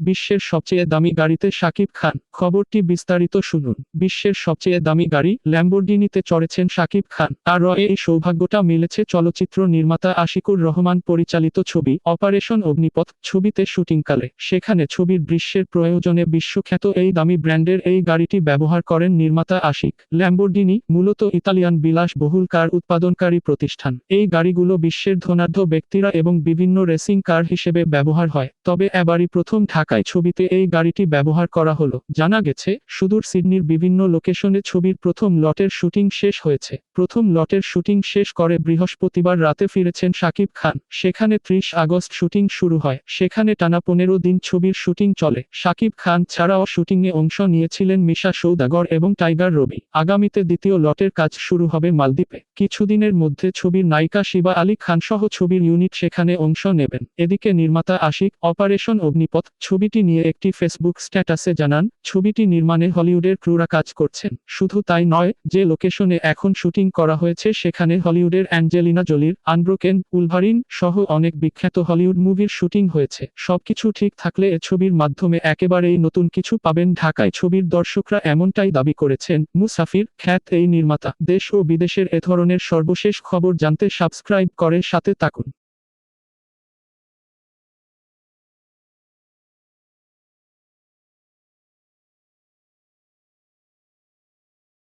বিশ্বের সবচেয়ে দামি গাড়িতে শাকিব খান। খবরটি বিস্তারিত শুনুন। বিশ্বের সবচেয়ে দামি গাড়ি ল্যাম্বোর্গিনিতে চড়েছেন শাকিব খান। আর এই সৌভাগ্যটা মিলেছে চলচ্চিত্র নির্মাতা আশিকুর রহমান পরিচালিত ছবি অপারেশন অগ্নিপথ ছবিতে শুটিংকালে। সেখানে ছবির দৃশ্যের প্রয়োজনে বিশ্বখ্যাত এই দামি ব্র্যান্ডের এই গাড়িটি ব্যবহার করেন নির্মাতা আশিক। ল্যাম্বোর্গিনি মূলত ইতালিয়ান বিলাস বহুল কার উৎপাদনকারী প্রতিষ্ঠান। এই গাড়িগুলো বিশ্বের ধনাঢ্য ব্যক্তিরা এবং বিভিন্ন রেসিং কার হিসেবে ব্যবহার হয়। তবে এবারই প্রথম ঢাকায় ছবিতে এই গাড়িটি ব্যবহার করা হলো। জানা গেছে, সুদূর সিডনির বিভিন্ন লোকেশনে ছবির প্রথম লটের শুটিং শেষ হয়েছে। প্রথম লটের শুটিং শেষ করে বৃহস্পতিবার রাতে ফিরেছেন শাকিব খান। সেখানে ত্রিশ আগস্ট শুটিং শুরু হয়। সেখানে টানা পনেরো দিন ছবির শুটিং চলে। শাকিব খান ছাড়াও শুটিংয়ে অংশ নিয়েছিলেন মিশা সৌদাগর এবং টাইগার রবি। আগামীতে দ্বিতীয় লটের কাজ শুরু হবে মালদ্বীপে। কিছুদিনের মধ্যে ছবির নায়িকা শিবা আলী খান সহ ছবির ইউনিট সেখানে অংশ নেবেন। এদিকে নির্মাতা আশিক, অপারেশন অগ্নিপথ ছবিটি নিয়ে একটি ফেসবুক স্ট্যাটাসে জানান, ছবিটি নির্মাণে হলিউডের ক্রুরা কাজ করছেন। শুধু তাই নয়, যে লোকেশনে এখন শুটিং করা হয়েছে সেখানে হলিউডের অ্যাঞ্জেলিনা জলির, আনব্রোকেন, উলভারিন সহ অনেক বিখ্যাত হলিউড মুভির শুটিং হয়েছে। সবকিছু ঠিক থাকলে এ ছবির মাধ্যমে একেবারেই নতুন কিছু পাবেন ঢাকায়। ছবির দর্শকরা এমনটাই দাবি করেছেন, মুসাফির খ্যাত এই নির্মাতা দেশ ও বিদেশের এ ধরনের সর্বশেষ খবর জানতে সাবস্ক্রাইব করে সাথে থাকুন।